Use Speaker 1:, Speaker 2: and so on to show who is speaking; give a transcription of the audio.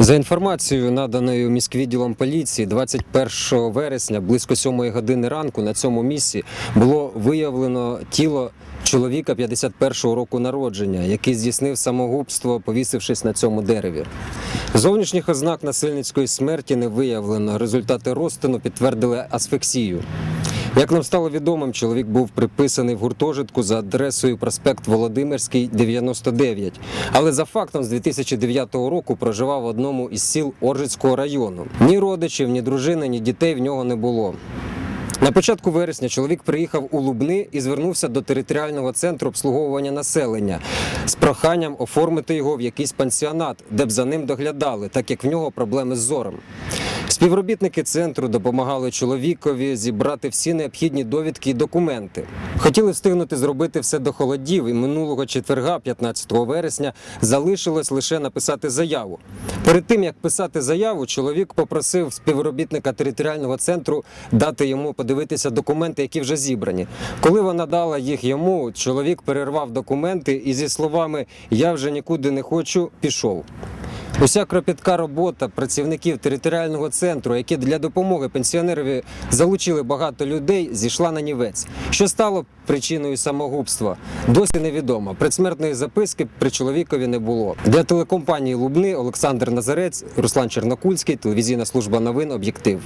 Speaker 1: За інформацією, наданою міськвідділом поліції, 21 вересня близько 7 години ранку на цьому місці було виявлено тіло чоловіка 51-го року народження, який здійснив самогубство, повісившись на цьому дереві. Зовнішніх ознак насильницької смерті не виявлено. Результати розтину підтвердили асфексію. Як нам стало відомим, чоловік був приписаний в гуртожитку за адресою проспект Володимирський, 99. Але за фактом з 2009 року проживав в одному із сіл Оржицького району. Ні родичів, ні дружини, ні дітей в нього не було. На початку вересня чоловік приїхав у Лубни і звернувся до територіального центру обслуговування населення з проханням оформити його в якийсь пансіонат, де б за ним доглядали, так як в нього проблеми з зором. Співробітники центру допомагали чоловікові зібрати всі необхідні довідки і документи. Хотіли встигнути зробити все до холодів, і минулого четверга, 15 вересня, залишилось лише написати заяву. Перед тим як писати заяву, чоловік попросив співробітника територіального центру дати йому подивитися документи, які вже зібрані. Коли вона дала їх йому, чоловік перервав документи і зі словами Я вже нікуди не хочу, пішов. Уся кропітка робота працівників територіального центру, які для допомоги пенсіонерові залучили багато людей, зійшла на нівець. Що стало причиною самогубства? Досі невідомо. Предсмертної записки при чоловікові не було. Для телекомпанії Лубни Олександр Назарець, Руслан Чернокульський, телевізійна служба новин Об'єктив.